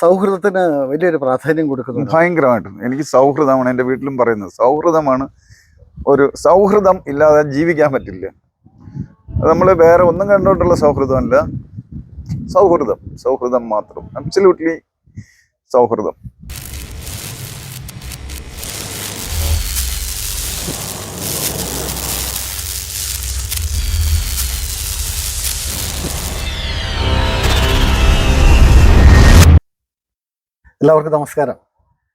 സൗഹൃദത്തിന് വലിയൊരു പ്രാധാന്യം കൊടുക്കുന്നു ഭയങ്കരമായിട്ടും. എനിക്ക് സൗഹൃദമാണ് എന്റെ വീട്ടിലും പറയുന്നത്. സൗഹൃദമാണ് ഒരു സൗഹൃദം ഇല്ലാതെ ജീവിക്കാൻ പറ്റില്ല. നമ്മൾ വേറെ ഒന്നും കണ്ടുകൊണ്ടുള്ള സൗഹൃദമല്ല. സൗഹൃദം. സൗഹൃദം മാത്രം. അബ്സല്യൂട്ട്ലി സൗഹൃദം. എല്ലാവർക്കും നമസ്കാരം.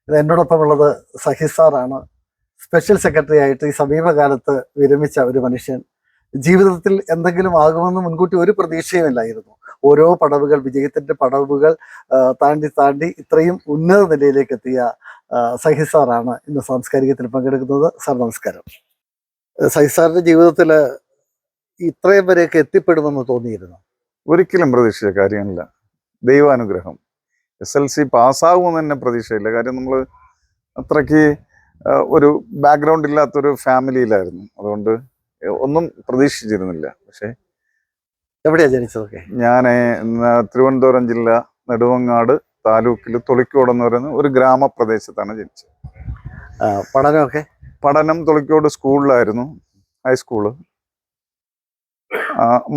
ഇത് എന്നോടൊപ്പം ഉള്ളത് സഹിസാറാണ് സ്പെഷ്യൽ സെക്രട്ടറി ആയിട്ട് ഈ സമീപകാലത്ത് വിരമിച്ച ഒരു മനുഷ്യൻ. ജീവിതത്തിൽ എന്തെങ്കിലും ആകുമെന്ന് മുൻകൂട്ടി ഒരു പ്രതീക്ഷയുമില്ലായിരുന്നു ഓരോ പടവുകൾ വിജയത്തിന്റെ പടവുകൾ താണ്ടി താണ്ടി ഇത്രയും ഉന്നത നിലയിലേക്ക് എത്തിയ സഹി സഹിസാറാണ് ഇന്ന് സാംസ്കാരികത്തിൽ പങ്കെടുക്കുന്നത്. സാർ നമസ്കാരം. സഹിസാറിന്റെ ജീവിതത്തിൽ ഇത്രയും വരെയൊക്കെ എത്തിപ്പെടുമെന്ന് തോന്നിയിരുന്നു? ഒരിക്കലും പ്രതീക്ഷിച്ച കാര്യമല്ല. ദൈവാനുഗ്രഹം. എസ് എൽ സി പാസ്സാകുമെന്ന് തന്നെ പ്രതീക്ഷയില്ല. കാര്യം നമ്മൾ അത്രയ്ക്ക് ഒരു ബാക്ക്ഗ്രൗണ്ട് ഇല്ലാത്തൊരു ഫാമിലിയിലായിരുന്നു അതുകൊണ്ട് ഒന്നും പ്രതീക്ഷിച്ചിരുന്നില്ല. പക്ഷേ എവിടെയാണ് ജനിച്ചതൊക്കെ? ഞാൻ തിരുവനന്തപുരം ജില്ല നെടുവങ്ങാട് താലൂക്കിൽ തൊളിക്കോട് എന്ന് പറയുന്ന ഒരു ഗ്രാമപ്രദേശത്താണ് ജനിച്ചത്. പഠനമൊക്കെ? പഠനം തൊളിക്കോട് സ്കൂളിലായിരുന്നു high school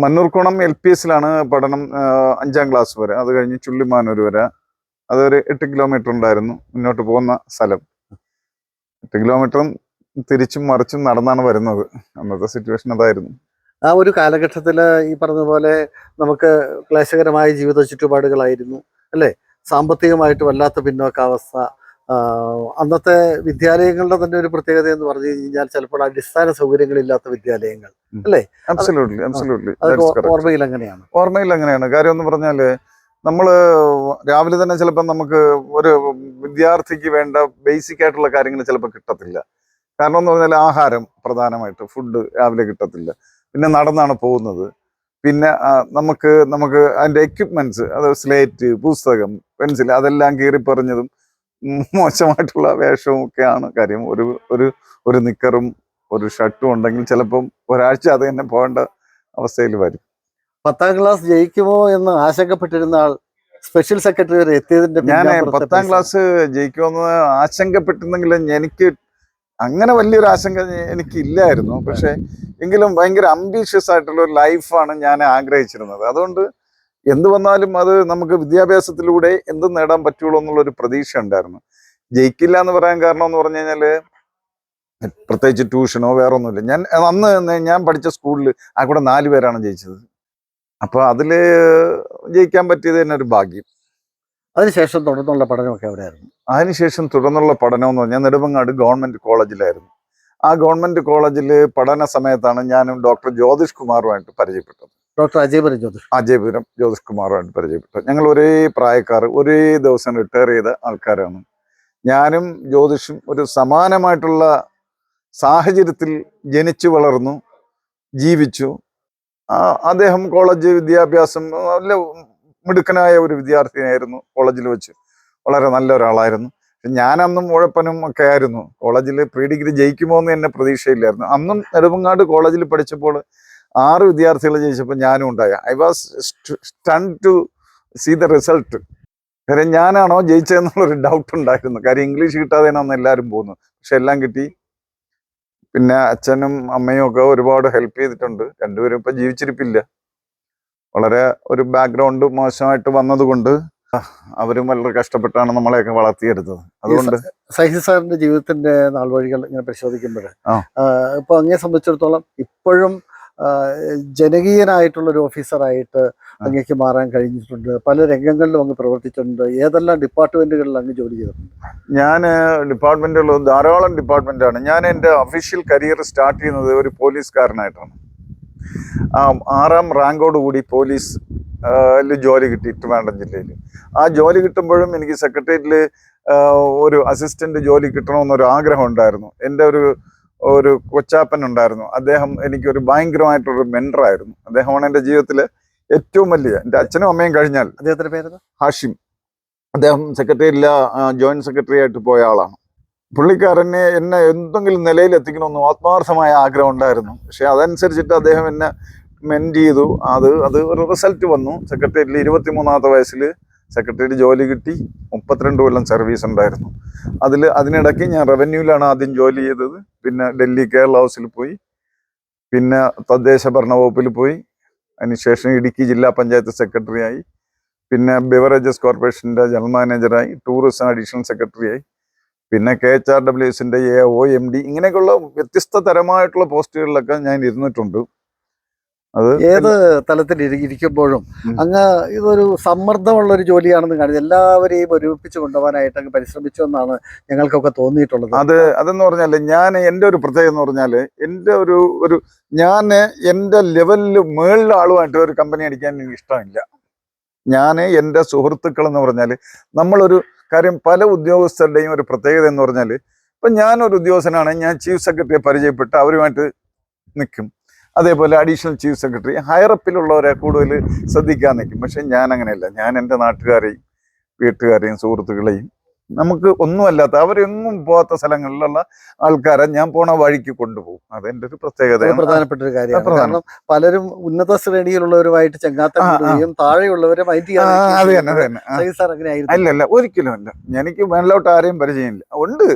Mannoorkonam L P എസിലാണ് പഠനം അഞ്ചാം ക്ലാസ് വരെ. അത് കഴിഞ്ഞ് ചുള്ളിമാനൂർ വരെ. അതൊരു എട്ട് കിലോമീറ്റർ ഉണ്ടായിരുന്നു. മുന്നോട്ട് പോകുന്ന സ്ഥലം. എട്ട് കിലോമീറ്ററും തിരിച്ചും മറിച്ചും നടന്നാണ് വരുന്നത്. അന്നത്തെ സിറ്റുവേഷൻ അതായിരുന്നു. ആ ഒരു കാലഘട്ടത്തിൽ ഈ പറഞ്ഞതുപോലെ പോലെ നമുക്ക് ക്ലേശകരമായ ജീവിത ചുറ്റുപാടുകളായിരുന്നു. അല്ലേ? സാമ്പത്തികമായിട്ട് വല്ലാത്ത പിന്നോക്കാവസ്ഥ. അന്നത്തെ വിദ്യാലയങ്ങളുടെ തന്നെ ഒരു പ്രത്യേകത എന്ന് പറഞ്ഞു കഴിഞ്ഞാൽ ചിലപ്പോൾ അടിസ്ഥാന സൗകര്യങ്ങളില്ലാത്ത വിദ്യാലയങ്ങൾ. അല്ലേ? ഓർമ്മയിൽ അങ്ങനെയാണ് ഓർമ്മയിൽ അങ്ങനെയാണ് കാര്യം എന്ന് പറഞ്ഞാൽ നമ്മൾ രാവിലെ തന്നെ ചിലപ്പോൾ നമുക്ക് ഒരു വിദ്യാർത്ഥിക്ക് വേണ്ട ബേസിക് ആയിട്ടുള്ള കാര്യങ്ങൾ ചിലപ്പോൾ കിട്ടത്തില്ല. കാരണം എന്ന് പറഞ്ഞാൽ ആഹാരം പ്രധാനമായിട്ട് ഫുഡ് രാവിലെ കിട്ടത്തില്ല. പിന്നെ നടന്നാണ് പോകുന്നത്. പിന്നെ നമുക്ക് നമുക്ക് അതിന്റെ എക്യുപ്മെന്റ്സ് അത് സ്ലേറ്റ് പുസ്തകം പെൻസിൽ അതെല്ലാം കീറിപ്പറിഞ്ഞതും മോശമായിട്ടുള്ള വേഷവും ഒക്കെയാണ് കാര്യം. ഒരു ഒരു ഒരു നിക്കറും ഒരു ഷർട്ടും ഉണ്ടെങ്കിൽ ചിലപ്പം ഒരാഴ്ച അത് തന്നെ പോകേണ്ട അവസ്ഥയിൽ വരും. പത്താം ക്ലാസ് ജയിക്കുമോ എന്ന് ആശങ്കപ്പെട്ടിരുന്ന ആൾ സ്പെഷ്യൽ സെക്രട്ടറി വരെ എത്തിയതിന്റെ ഞാൻ പത്താം. ക്ലാസ് ജയിക്കുമെന്ന് ആശങ്കപ്പെട്ടിരുന്നെങ്കിലും എനിക്ക് അങ്ങനെ വലിയൊരു ആശങ്ക എനിക്കില്ലായിരുന്നു. പക്ഷെ എങ്കിലും ഭയങ്കര അംബീഷ്യസ് ആയിട്ടുള്ള ഒരു ലൈഫാണ് ഞാൻ ആഗ്രഹിച്ചിരുന്നത്. അതുകൊണ്ട് എന്ത് വന്നാലും അത് നമുക്ക് വിദ്യാഭ്യാസത്തിലൂടെ എന്ത് നേടാൻ പറ്റുള്ളൂ എന്നുള്ളൊരു പ്രതീക്ഷ ഉണ്ടായിരുന്നു. ജയിക്കില്ല എന്ന് പറയാൻ കാരണം എന്ന് പറഞ്ഞു കഴിഞ്ഞാൽ പ്രത്യേകിച്ച് ട്യൂഷനോ വേറെ ഒന്നുമില്ല ഞാൻ അന്ന് ഞാൻ പഠിച്ച സ്കൂളിൽ ആ കൂടെ നാല് പേരാണ് ജയിച്ചത്. അപ്പൊ അതിൽ ജയിക്കാൻ പറ്റിയത് തന്നെ ഒരു ഭാഗ്യം. അതിനുശേഷം തുടർന്നുള്ള പഠനമൊക്കെ എവിടെയായിരുന്നു? അതിനുശേഷം തുടർന്നുള്ള പഠനം എന്ന് പറഞ്ഞാൽ നെടുമങ്ങാട് ഗവൺമെന്റ് കോളേജിലായിരുന്നു. ആ ഗവൺമെന്റ് കോളേജിൽ പഠന സമയത്താണ് ഞാനും ഡോക്ടർ ജ്യോതിഷ് കുമാറുമായിട്ട് പരിചയപ്പെട്ടത്. ഡോക്ടർ അജയപുരം ജ്യോതിഷ് അജയപുരം ജ്യോതിഷ് കുമാറുമായിട്ട് പരിചയപ്പെട്ടത്. ഞങ്ങൾ ഒരേ പ്രായക്കാർ ഒരേ ദിവസം റിട്ടയർ ചെയ്ത ആൾക്കാരാണ്. ഞാനും ജ്യോതിഷും ഒരു സമാനമായിട്ടുള്ള സാഹചര്യത്തിൽ ജനിച്ചു വളർന്നു ജീവിച്ചു. അദ്ദേഹം കോളേജ് വിദ്യാഭ്യാസം നല്ല മിടുക്കനായ ഒരു വിദ്യാർത്ഥിയായിരുന്നു കോളേജിൽ വെച്ച്. വളരെ നല്ല ഒരാളായിരുന്നു. ഞാനന്നും ഉഴപ്പനും ഒക്കെ ആയിരുന്നു. കോളേജിൽ പ്രീ ഡിഗ്രി ജയിക്കുമോ എന്ന് എന്നെ പ്രതീക്ഷയില്ലായിരുന്നു. അന്നും നെടുമങ്ങാട് കോളേജിൽ പഠിച്ചപ്പോൾ ആറ് വിദ്യാർത്ഥികൾ ജയിച്ചപ്പോൾ ഞാനും ഉണ്ടായ. I was stun to see the result കാര്യം ഞാനാണോ ജയിച്ചതെന്നുള്ളൊരു ഡൗട്ട് ഉണ്ടായിരുന്നു. കാര്യം ഇംഗ്ലീഷ് കിട്ടാതെയാണ് അന്ന് എല്ലാവരും പോകുന്നത് പക്ഷെ എല്ലാം കിട്ടി. പിന്നെ അച്ഛനും അമ്മയും ഒക്കെ ഒരുപാട് ഹെൽപ്പ് ചെയ്തിട്ടുണ്ട്. രണ്ടുപേരും ഇപ്പൊ ജീവിച്ചിരിപ്പില്ല. വളരെ ഒരു ബാക്ക്ഗ്രൗണ്ട് മോശമായിട്ട് വന്നതുകൊണ്ട് അവരും വളരെ കഷ്ടപ്പെട്ടാണ് നമ്മളെയൊക്കെ വളർത്തിയെടുത്തത്. അതുകൊണ്ട് സഹി സാറിന്റെ ജീവിതത്തിന്റെ നാൾവഴികൾ ഇങ്ങനെ പരിശോധിക്കുമ്പോൾ. ഇപ്പൊ അങ്ങേ സംബന്ധിച്ചിടത്തോളം ഇപ്പോഴും ജനകീയനായിട്ടുള്ള ഒരു ഓഫീസറായിട്ട് അങ്ങേക്ക് മാറാൻ കഴിഞ്ഞിട്ടുണ്ട്. പല രംഗങ്ങളിലും അങ്ങ് പ്രവർത്തിച്ചിട്ടുണ്ട്. ഏതെല്ലാം ഡിപ്പാർട്ട്മെന്റുകളിൽ അങ്ങ് ജോലി ചെയ്തിട്ടുണ്ട്? ഞാൻ ഡിപ്പാർട്ട്മെന്റുകൾ ധാരാളം ഡിപ്പാർട്ട്മെന്റാണ്. ഞാൻ എന്റെ ഒഫീഷ്യൽ കരിയർ സ്റ്റാർട്ട് ചെയ്യുന്നത് ഒരു പോലീസുകാരനായിട്ടാണ്. ആ ആറാം റാങ്കോട് കൂടി പോലീസ് ജോലി കിട്ടി ട്രിവാൻഡ്രം ജില്ലയിൽ ആ ജോലി കിട്ടുമ്പോഴും എനിക്ക് സെക്രട്ടേറിയറ്റിൽ ഒരു അസിസ്റ്റന്റ് ജോലി കിട്ടണമെന്നൊരു ആഗ്രഹം ഉണ്ടായിരുന്നു. എന്റെ ഒരു ഒരു കൊച്ചാപ്പൻ ഉണ്ടായിരുന്നു. അദ്ദേഹം എനിക്കൊരു ഭയങ്കരമായിട്ടൊരു മെന്ററായിരുന്നു അദ്ദേഹമാണ് എന്റെ ജീവിതത്തിൽ ഏറ്റവും വലിയ എന്റെ അച്ഛനും അമ്മയും കഴിഞ്ഞാൽ അദ്ദേഹത്തിന്റെ പേര് ഹാഷിം. അദ്ദേഹം സെക്രട്ടറിയില്ല ജോയിന്റ് സെക്രട്ടറി ആയിട്ട് പോയ ആളാണ്. പുള്ളിക്കാരനെ എന്നെ എന്തെങ്കിലും നിലയിൽ എത്തിക്കണമെന്ന് ആത്മാർത്ഥമായ ആഗ്രഹം ഉണ്ടായിരുന്നു. പക്ഷെ അതനുസരിച്ചിട്ട് അദ്ദേഹം എന്നെ മെന്റ് ചെയ്തു. അത് അത് ഒരു റിസൾട്ട് വന്നു. സെക്രട്ടേറിയറ്റിൽ ഇരുപത്തി മൂന്നാമത്തെ വയസ്സിൽ സെക്രട്ടറി ജോലി കിട്ടി. മുപ്പത്തിരണ്ട് കൊല്ലം സർവീസ് ഉണ്ടായിരുന്നു. അതിൽ അതിനിടയ്ക്ക് ഞാൻ റവന്യൂവിലാണ് ആദ്യം ജോലി ചെയ്തത്. പിന്നെ ഡൽഹി കേരള ഹൗസിൽ പോയി. പിന്നെ തദ്ദേശ ഭരണ വകുപ്പിൽ പോയി. അതിനുശേഷം ഇടുക്കി ജില്ലാ പഞ്ചായത്ത് സെക്രട്ടറി ആയി. പിന്നെ ബിവറേജസ് കോർപ്പറേഷന്റെ ജനറൽ മാനേജറായി ടൂറിസം അഡീഷണൽ സെക്രട്ടറി ആയി. പിന്നെ കെ എച്ച് ആർ ഡബ്ല്യു എസിന്റെ എ ഒ എം ഡി ഇങ്ങനെയൊക്കെയുള്ള വ്യത്യസ്ത തരമായിട്ടുള്ള പോസ്റ്റുകളിലൊക്കെ ഞാൻ ഇരുന്നിട്ടുണ്ട്. ഏത് തലത്തിൽ ഇരി- ഇരിക്കുമ്പോഴും അങ്ങ് ഇതൊരു സമ്മർദ്ദമുള്ള ഒരു ജോലിയാണെന്ന് കാണിച്ചു എല്ലാവരെയും ഒരുമിപ്പിച്ച് കൊണ്ടുപോകാനായിട്ട് അങ്ങ് പരിശ്രമിച്ചു എന്നാണ് ഞങ്ങൾക്കൊക്കെ തോന്നിയിട്ടുള്ളത്. അത് അതെന്ന് പറഞ്ഞാൽ ഞാൻ എന്റെ ഒരു പ്രത്യേകത എന്ന് പറഞ്ഞാൽ എന്റെ ഒരു ഒരു ഞാൻ എന്റെ ലെവലിൽ മേളിൽ ആളുമായിട്ട് ഒരു കമ്പനി അടിക്കാൻ എനിക്ക് ഇഷ്ടമില്ല. ഞാൻ എന്റെ സുഹൃത്തുക്കൾ എന്ന് പറഞ്ഞാൽ നമ്മളൊരു കാര്യം പല ഉദ്യോഗസ്ഥരുടെയും ഒരു പ്രത്യേകത എന്ന് പറഞ്ഞാൽ ഇപ്പം ഞാനൊരു ഉദ്യോഗസ്ഥനാണ് ഞാൻ ചീഫ് സെക്രട്ടറിയെ പരിചയപ്പെട്ട് അവരുമായിട്ട് നിൽക്കും. അതേപോലെ അഡീഷണൽ ചീഫ് സെക്രട്ടറി ഹയറപ്പിലുള്ളവരെ കൂടുതൽ ശ്രദ്ധിക്കാൻ നിൽക്കും. പക്ഷെ ഞാൻ അങ്ങനെയല്ല. ഞാൻ എന്റെ നാട്ടുകാരെയും വീട്ടുകാരെയും സുഹൃത്തുക്കളെയും നമുക്ക് ഒന്നുമല്ലാത്ത അവരെങ്ങും പോകാത്ത സ്ഥലങ്ങളിലുള്ള ആൾക്കാരെ ഞാൻ പോണ വഴിക്ക് കൊണ്ടുപോകും. അതെന്റെ ഒരു പ്രത്യേകത പ്രത്യേകതയാണ് പ്രധാനപ്പെട്ട ഒരു കാര്യമാണ്. കാരണം പലരും ഉന്നത ശ്രേണിയിലുള്ളവരുമായിട്ട് ആ. താഴെയുള്ളവരെ അത് തന്നെ അത് തന്നെ. അല്ല അല്ല ഒരിക്കലും അല്ല. എനിക്ക് മേളിലോട്ട് ആരെയും പരിചയമില്ല. ഉണ്ട്.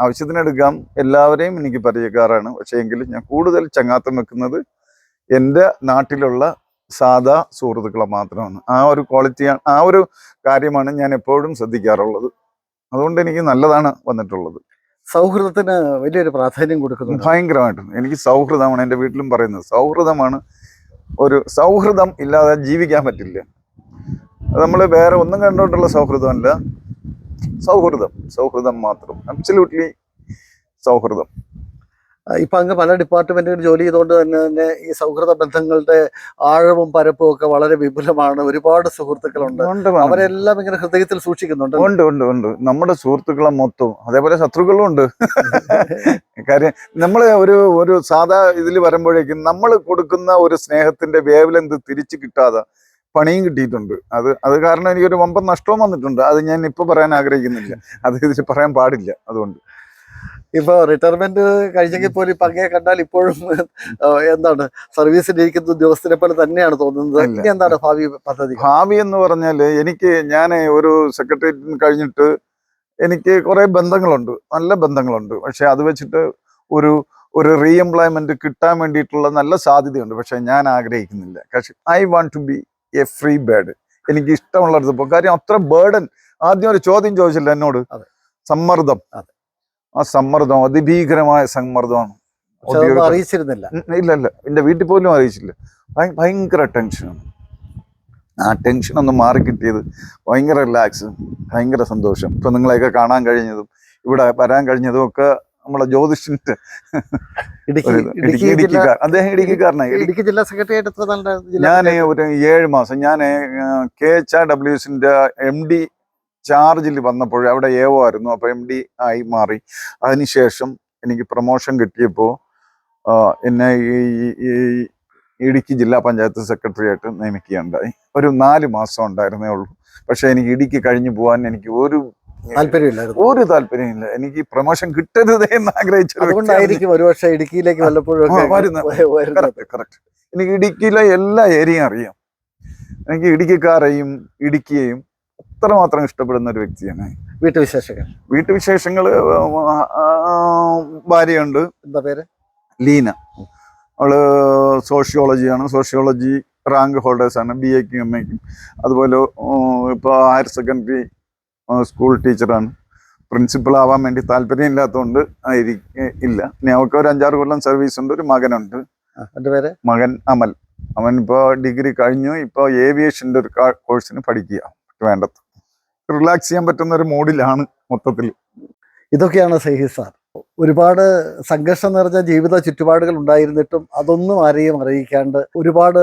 ആവശ്യത്തിനെടുക്കാം. എല്ലാവരെയും എനിക്ക് പരിചയക്കാരാണ്. പക്ഷേ എങ്കിലും ഞാൻ കൂടുതൽ ചങ്ങാത്തം വെക്കുന്നത് എന്റെ നാട്ടിലുള്ള സാധാ സുഹൃത്തുക്കളെ മാത്രമാണ്. ആ ഒരു ക്വാളിറ്റിയാണ് ആ ഒരു കാര്യമാണ് ഞാൻ എപ്പോഴും ശ്രദ്ധിക്കാറുള്ളത്. അതുകൊണ്ട് എനിക്ക് നല്ലതാണ് വന്നിട്ടുള്ളത്. സൗഹൃദത്തിന് വലിയൊരു പ്രാധാന്യം കൊടുക്കുന്നു ഭയങ്കരമായിട്ട്. എനിക്ക് സൗഹൃദമാണ് എന്റെ വീട്ടിലും പറയുന്നത്. സൗഹൃദമാണ് ഒരു സൗഹൃദം ഇല്ലാതെ ജീവിക്കാൻ പറ്റില്ല. നമ്മൾ വേറെ ഒന്നും കണ്ടുകൊണ്ടുള്ള സൗഹൃദമല്ല. സൗഹൃദം. സൗഹൃദം മാത്രം. അബ്സല്യൂട്ട്ലി സൗഹൃദം. ഇപ്പം അങ്ങ് പല ഡിപ്പാർട്ട്മെന്റുകൾ ജോലി ചെയ്തുകൊണ്ട് തന്നെ തന്നെ ഈ സൗഹൃദ ബന്ധങ്ങളുടെ ആഴവും പരപ്പും ഒക്കെ വളരെ വിപുലമാണ്. ഒരുപാട് സുഹൃത്തുക്കളുണ്ട്. അവരെല്ലാം ഇങ്ങനെ ഹൃദയത്തിൽ സൂക്ഷിക്കുന്നുണ്ട്. ഉണ്ട് ഉണ്ട് ഉണ്ട്. നമ്മുടെ സുഹൃത്തുക്കളെ മൊത്തം. അതേപോലെ ശത്രുക്കളും ഉണ്ട്. കാര്യം നമ്മൾ ഒരു ഒരു സാധാ ഇതിൽ വരുമ്പോഴേക്കും നമ്മൾ കൊടുക്കുന്ന ഒരു സ്നേഹത്തിന്റെ വേവലെന്ത് തിരിച്ചു കിട്ടാതെ പണിയും കിട്ടിയിട്ടുണ്ട്. അത് അത് കാരണം എനിക്കൊരു വമ്പൻ നഷ്ടവും വന്നിട്ടുണ്ട്. അത് ഞാൻ ഇപ്പൊ പറയാൻ ആഗ്രഹിക്കുന്നില്ല. അത് ഇതിൽ പറയാൻ പാടില്ല അതുകൊണ്ട്. ഇപ്പൊ റിട്ടയർമെന്റ് കഴിഞ്ഞെങ്കിൽ പോലും ഇപ്പൊ അങ്ങേ കണ്ടാൽ ഇപ്പോഴും എന്താണ് സർവീസിൽ ഇരിക്കുന്ന ഉദ്യോഗസ്ഥനെ പോലെ തന്നെയാണ് തോന്നുന്നത്. എന്താണ് ഭാവി പദ്ധതി? ഭാവി എന്ന് പറഞ്ഞാൽ എനിക്ക് ഞാൻ ഒരു സെക്രട്ടേറിയറ്റിന് കഴിഞ്ഞിട്ട് എനിക്ക് കുറെ ബന്ധങ്ങളുണ്ട്. നല്ല ബന്ധങ്ങളുണ്ട്. പക്ഷെ അത് വെച്ചിട്ട് ഒരു ഒരു റീഎംപ്ലോയ്മെന്റ് കിട്ടാൻ വേണ്ടിയിട്ടുള്ള നല്ല സാധ്യതയുണ്ട്. പക്ഷെ ഞാൻ ആഗ്രഹിക്കുന്നില്ല. I want to be a free bird എനിക്ക് ഇഷ്ടമുള്ളിടത്ത് പോകും കാര്യം അത്ര ബേർഡൻ ആദ്യം ഒരു ചോദ്യം ചോദിച്ചില്ല എന്നോട്. സമ്മർദ്ദം. ആ സമ്മർദ്ദം അതിഭീകരമായ സമ്മർദ്ദമാണ്. അറിയിച്ചിരുന്നില്ല. ഇല്ല ഇല്ല. എന്റെ വീട്ടിൽ പോലും അറിയിച്ചില്ല. ഭയങ്കര ടെൻഷനാണ് ആ ടെൻഷൻ ഒന്ന് മാറി കിട്ടിയത് ഭയങ്കര റിലാക്സ് ഭയങ്കര സന്തോഷം. ഇപ്പൊ നിങ്ങളെയൊക്കെ കാണാൻ കഴിഞ്ഞതും ഇവിടെ വരാൻ കഴിഞ്ഞതും ഒക്കെ നമ്മളെ ജ്യോതിഷിന്റെ ഇടുക്കി ഇടുക്കിക്കാർ അദ്ദേഹം ഇടുക്കിക്കാരനായി ഇടുക്കി ജില്ലാ സെക്രട്ടറി ആയിട്ട് എത്ര ഞാൻ ഒരു ഏഴ് മാസം. ഞാൻ കെ എച്ച് ആർ ഡബ്ല്യു എസിന്റെ എം ഡി ചാർജിൽ വന്നപ്പോൾ അവിടെ ഏവോ ആയിരുന്നു. അപ്പൊ എം ഡി ആയി മാറി. അതിനുശേഷം എനിക്ക് പ്രൊമോഷൻ കിട്ടിയപ്പോൾ എന്നെ ഈ ഇടുക്കി ജില്ലാ പഞ്ചായത്ത് സെക്രട്ടറി ആയിട്ട് നിയമിക്കുകയുണ്ടായി. ഒരു നാല് മാസം ഉണ്ടായിരുന്നേ ഉള്ളൂ. പക്ഷെ എനിക്ക് ഇടുക്കി കഴിഞ്ഞു പോകാൻ എനിക്ക് ഒരു താല്പര്യമില്ലായിരുന്നു ഒരു താല്പര്യമില്ല. എനിക്ക് പ്രൊമോഷൻ കിട്ടരുതേ എന്ന് ആഗ്രഹിച്ചു. അതുകൊണ്ടായിരിക്കും ഒരുപക്ഷെ ഇടുക്കിയിലേക്ക് വല്ലപ്പോഴും എനിക്ക് ഇടുക്കിയിലെ എല്ലാ ഏരിയയും അറിയാം. എനിക്ക് ഇടുക്കിക്കാരെയും ഇടുക്കിയെയും അത്രമാത്രം ഇഷ്ടപ്പെടുന്ന ഒരു വ്യക്തിയാണ്. വീട്ടുവിശേഷങ്ങൾ. വീട്ടുവിശേഷങ്ങൾ ഭാര്യയുണ്ട്. എന്താ പേര്? ലീന. അവൾ സോഷ്യോളജിയാണ്. സോഷ്യോളജി റാങ്ക് ഹോൾഡേഴ്സാണ്. ബി എക്കും എം എക്കും. അതുപോലെ ഇപ്പോൾ ഹയർ സെക്കൻഡറി സ്കൂൾ ടീച്ചറാണ് പ്രിൻസിപ്പൾ ആവാൻ വേണ്ടി താല്പര്യം ഇല്ലാത്തതുകൊണ്ട് ഇല്ല. ഇനി അവൾക്ക് ഒരു അഞ്ചാറ് കൊല്ലം സർവീസ് ഉണ്ട് ഒരു മകനുണ്ട്. പേര്? മകൻ അമൽ. അവൻ ഇപ്പോൾ ഡിഗ്രി കഴിഞ്ഞു ഇപ്പോൾ ഏവിയേഷന്റെ ഒരു കോഴ്സിന് പഠിക്കുക വേണ്ടത്. റിലാക്സ് ചെയ്യാൻ പറ്റുന്ന ഒരു മൂഡിലാണ് മൊത്തത്തിൽ. ഇതൊക്കെയാണ് സഹി സാർ. ഒരുപാട് സംഘർഷം നിറഞ്ഞ ജീവിത ചുറ്റുപാടുകൾ ഉണ്ടായിരുന്നിട്ടും അതൊന്നും ആരെയും അറിയിക്കാണ്ട് ഒരുപാട്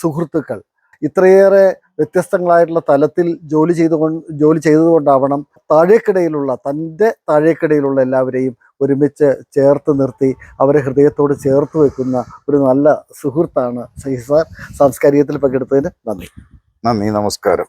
സുഹൃത്തുക്കൾ ഇത്രയേറെ വ്യത്യസ്തങ്ങളായിട്ടുള്ള തലത്തിൽ ജോലി ചെയ്തുകൊണ്ട് ജോലി ചെയ്തതുകൊണ്ടാവണം താഴേക്കിടയിലുള്ള തന്റെ താഴേക്കിടയിലുള്ള എല്ലാവരെയും ഒരുമിച്ച് ചേർത്ത് നിർത്തി അവരെ ഹൃദയത്തോട് ചേർത്ത് വെക്കുന്ന ഒരു നല്ല സുഹൃത്താണ് സഹി സാർ. സാംസ്കാരികത്തിൽ പങ്കെടുത്തതിന് നന്ദി. നന്ദി നമസ്കാരം.